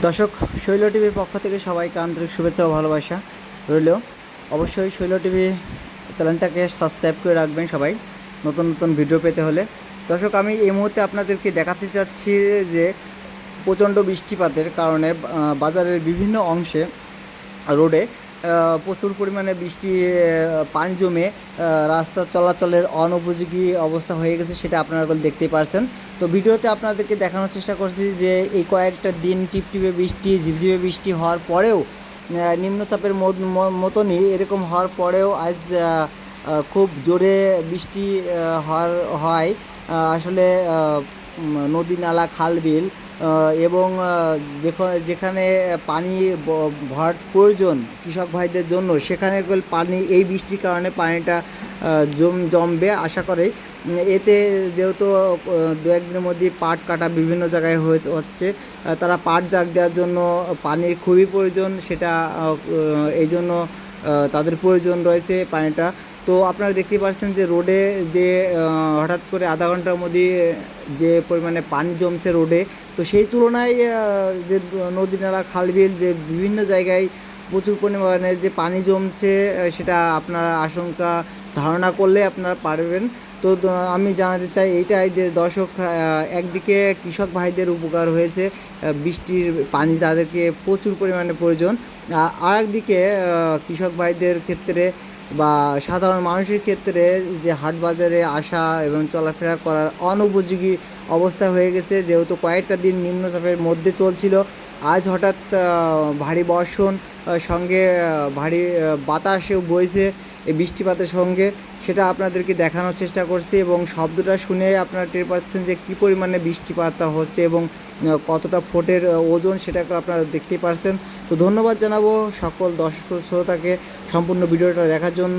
দর্শক, শৈল টিভির পক্ষ থেকে সবাইকে আন্তরিক শুভেচ্ছা ও ভালোবাসা রইল। অবশ্যই শৈল টিভি চ্যানেলটাকে সাবস্ক্রাইব করে রাখবেন সবাই, নতুন নতুন ভিডিও পেতে হলে। দর্শক, আমি এই মুহূর্তে আপনাদেরকে দেখাতে চাচ্ছি যে প্রচণ্ড বৃষ্টিপাতের কারণে বাজারের বিভিন্ন অংশে, রোডে প্রচুর পরিমাণে বৃষ্টি পানি জমে রাস্তা চলাচলের অনুপযোগী অবস্থা হয়ে গেছে সেটা আপনারা দেখতেই পারছেন। তো ভিডিওতে আপনাদেরকে দেখানোর চেষ্টা করছি যে এই কয়েকটা দিন টিপটিপে বৃষ্টি, ঝিপঝিপে বৃষ্টি হওয়ার পরেও নিম্নচাপের মত- মতনই এরকম হওয়ার পরেও আজ খুব জোরে বৃষ্টি হওয়ার, হয়। আসলে নদী, নালা, খাল, বিল এবং যেখ- যেখানে পানি ভরাট প্রয়োজন কৃষক ভাইদের জন্য, সেখানে পানি, এই বৃষ্টির কারণে পানিটা জম, জমবে আশা করে। এতে যেহেতু দু একদিনের মধ্যে পাট কাটা বিভিন্ন জায়গায় হয়ে- হচ্ছে তারা পাট জাগ দেওয়ার জন্য পানির খুবই প্রয়োজন, সেটা এই জন্য তাদের প্রয়োজন রয়েছে পানিটা। তো আপনারা দেখতেই পাচ্ছেন যে রোডে যে হঠাৎ করে আধা ঘণ্টার মধ্যে যে পরিমাণে পানি জমছে রোডে তো সেই তুলনায় যে নদী নালা, খালবিল, যে বিভিন্ন জায়গায় প্রচুর পরিমাণে যে পানি জমছে সেটা আপনারা আশঙ্কা ধারণা করলে আপনারা পারবেন। তো আমি জানাতে চাই এইটাই যে দর্শক একদিকে কৃষক ভাইদের উপকার হয়েছে বৃষ্টির পানি তাদেরকে প্রচুর পরিমাণে প্রয়োজন আর একদিকে কৃষক ভাইদের ক্ষেত্রে বা সাধারণ মানুষের ক্ষেত্রে যে হাট বাজারে আসা এবং চলাফেরা করার অনুপযোগী অবস্থা হয়ে গেছে, যেহেতু কয়েকটা দিন নিম্নচাপের মধ্যে চলছিল। আজ হঠাৎ ভারী বর্ষণ সঙ্গে ভারী বাতাসেও বইছে। এই বৃষ্টিপাতের সঙ্গে সেটা আপনাদেরকে দেখানোর চেষ্টা করছি এবং শব্দটা শুনে আপনারা টের পাচ্ছেন যে কী পরিমাণে বৃষ্টিপাত হচ্ছে এবং কতটা ফোটের ওজন সেটাকে আপনারা দেখতে পারছেন। তো ধন্যবাদ জানাব সকল দর্শক শ্রোতাকে সম্পূর্ণ ভিডিওটা দেখার জন্য।